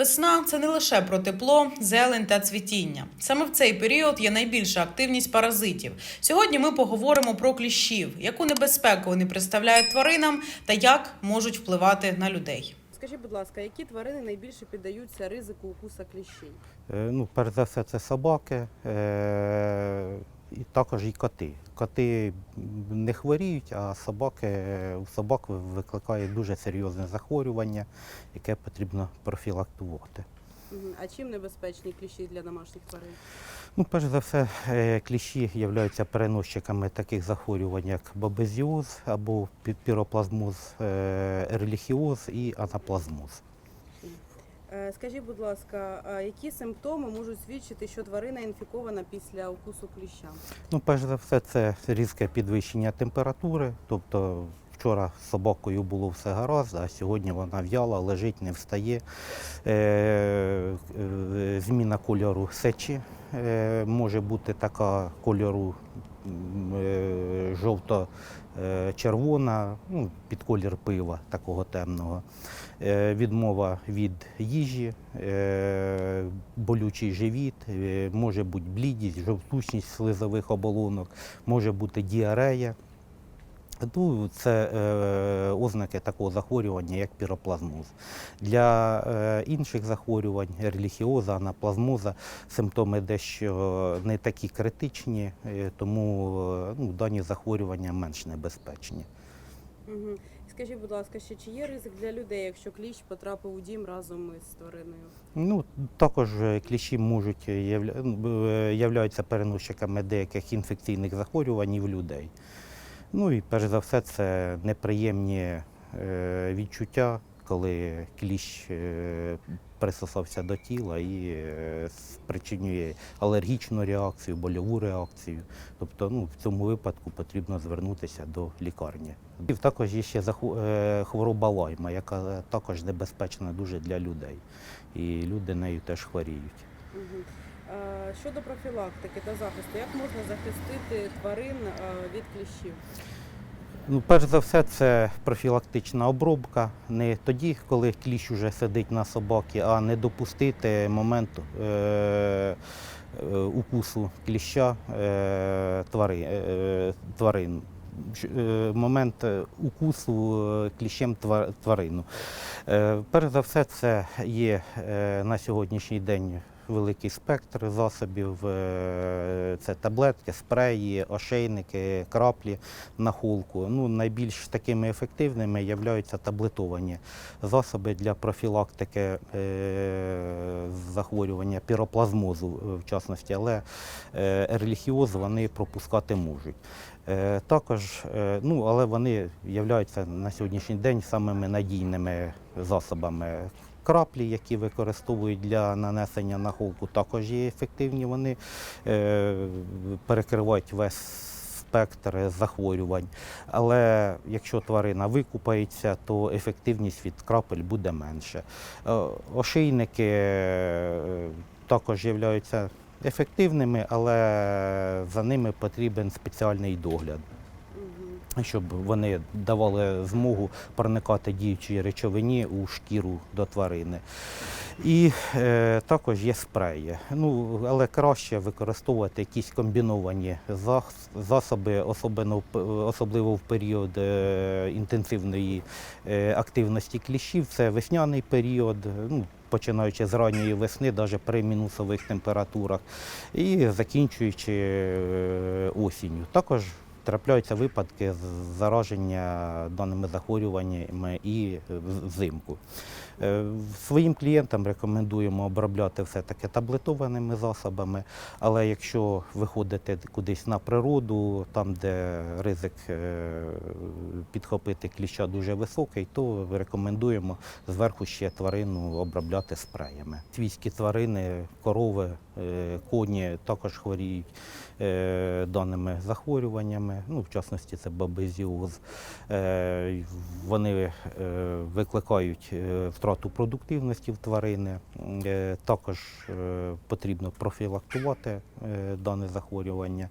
Весна це не лише про тепло, зелень та цвітіння. Саме в цей період є найбільша активність паразитів. Сьогодні ми поговоримо про кліщів, яку небезпеку вони представляють тваринам та як можуть впливати на людей. Скажіть, будь ласка, які тварини найбільше піддаються ризику укуса кліщей? Е, Ну, перш за все, це собаки, е, і також і коти. Коти не хворіють, а собаки, у собак викликає дуже серйозне захворювання, яке потрібно профілактувати. А чим небезпечні кліщі для домашніх тварин? Ну, перш за все, е, кліщі являються переносчиками таких захворювань, як бабезіоз або пі- піроплазмоз, е, ерліхіоз і анаплазмоз. Е, Скажіть, будь ласка, які симптоми можуть свідчити, що тварина інфікована після укусу кліща? Ну, перш за все, це різке підвищення температури. Тобто вчора з собакою було все гаразд, а сьогодні вона в'яла, лежить, не встає. Е, е, зміна кольору сечі може бути така кольору жовто-червона, ну, під колір пива такого темного. Е, відмова від їжі, е, болючий живіт, е, може бути блідість, жовтучність слизових оболонок, може бути діарея. Ну, це е, ознаки такого захворювання, як піроплазмоз. Для е, інших захворювань, ерліхіоза, анаплазмоза, симптоми дещо не такі критичні, е, тому е, ну, дані захворювання менш небезпечні. Угу. Скажіть, будь ласка, ще чи є ризик для людей, якщо кліщ потрапив у дім разом із твариною? Ну, також е, кліщі можуть ну, являються переносчиками деяких інфекційних захворювань і в людей. Ну і перш за все, це неприємні е, відчуття, коли кліщ е, присосався до тіла і е, спричинює алергічну реакцію, больову реакцію. Тобто ну, в цьому випадку потрібно звернутися до лікарні. І також є ще хвороба лайма, яка також небезпечна дуже для людей. І люди нею теж хворіють. Угу. Щодо профілактики та захисту, як можна захистити тварин е, від кліщів? Ну, перш за все, це профілактична обробка. Не тоді, коли кліщ уже сидить на собаці, а не допустити момент е, е, укусу кліща е, твари, е, тварин. Е, Момент е, укусу е, кліщем тва- тварину. Е, Перш за все, це є е, на сьогоднішній день великий спектр засобів. Е, Це таблетки, спреї, ошейники, краплі на холку. Ну, найбільш такими ефективними являються таблетовані засоби для профілактики е, захворювання піроплазмозу, е, в частності, але ерліхіоз вони пропускати можуть. Також, ну, але вони являються на сьогоднішній день самими надійними засобами. Краплі, які використовують для нанесення на холку, також є ефективні. Вони е, перекривають весь спектр захворювань. Але якщо тварина викупається, то ефективність від крапель буде менше. Е, Ошейники е, також являються ефективними, але за ними потрібен спеціальний догляд. Щоб вони давали змогу проникати діючій речовині у шкіру до тварини. І е, також є спреї. Ну, але краще використовувати якісь комбіновані засоби, особливо, особливо в період е, інтенсивної е, активності кліщів. Це весняний період. Ну, Починаючи з ранньої весни, навіть при мінусових температурах, і закінчуючи е, осінню. Також трапляються випадки зараження даними захворюваннями і взимку. Е, Своїм клієнтам рекомендуємо обробляти все-таки таблетованими засобами, але якщо виходите кудись на природу, там, де ризик е, підхопити кліща дуже високий, то рекомендуємо зверху ще тварину обробляти спреями. Свійські тварини, корови, е, коні також хворіють е, даними захворюваннями, ну, в частності це бабезіоз. Е, Вони е, викликають е, втрату продуктивності в тварини. Е, Також е, потрібно профілактувати е, дане захворювання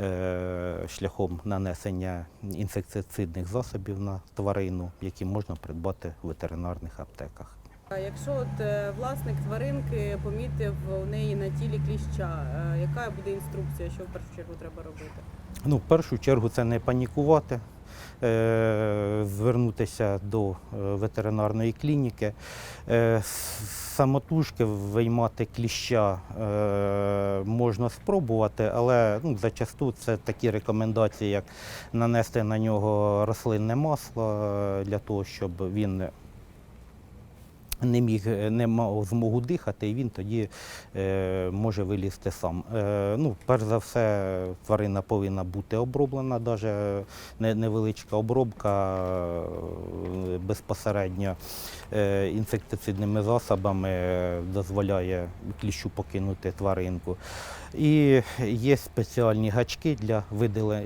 е, шляхом нанесення інсектицидних засобів на тварину, які можна придбати в ветеринарних аптеках. Якщо от е, власник тваринки помітив у неї на тілі кліща, е, яка буде інструкція, що в першу чергу треба робити? Ну, в першу чергу це не панікувати, е, звернутися до ветеринарної клініки. Самотужки виймати кліща можна спробувати, але ну, зачасту це такі рекомендації, як нанести на нього рослинне масло для того, щоб він не міг не мав змогу дихати, і він тоді е, може вилізти сам. Е, ну, перш за все, тварина повинна бути оброблена, навіть невеличка обробка е, безпосередньо е, інсектицидними засобами е, дозволяє кліщу покинути тваринку. І є спеціальні гачки для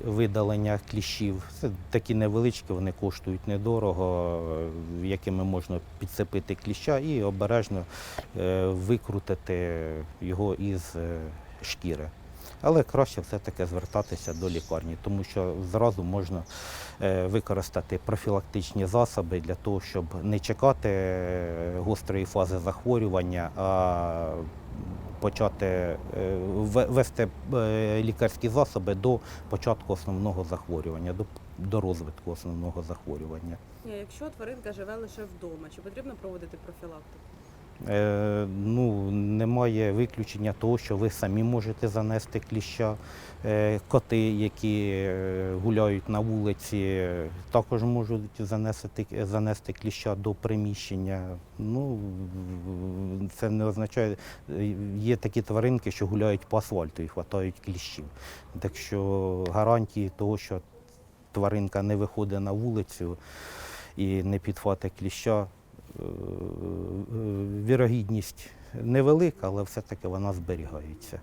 видалення кліщів. Це такі невеличкі, вони коштують недорого, е, якими можна підцепити кліща і обережно е, викрутити його із е, шкіри. Але краще все-таки звертатися до лікарні, тому що зразу можна е, використати профілактичні засоби для того, щоб не чекати гострої фази захворювання, а почати вести лікарські засоби до початку основного захворювання, до розвитку основного захворювання. Якщо тваринка живе лише вдома, чи потрібно проводити профілактику? Е, ну, немає виключення того, що ви самі можете занести кліща. Е, коти, які е, гуляють на вулиці, також можуть занести, занести кліща до приміщення. Ну, це не означає, е, є такі тваринки, що гуляють по асфальту і хватають кліщів. Так що гарантії того, що тваринка не виходить на вулицю і не підхватить кліща, е, е, вірогідність невелика, але все-таки вона зберігається.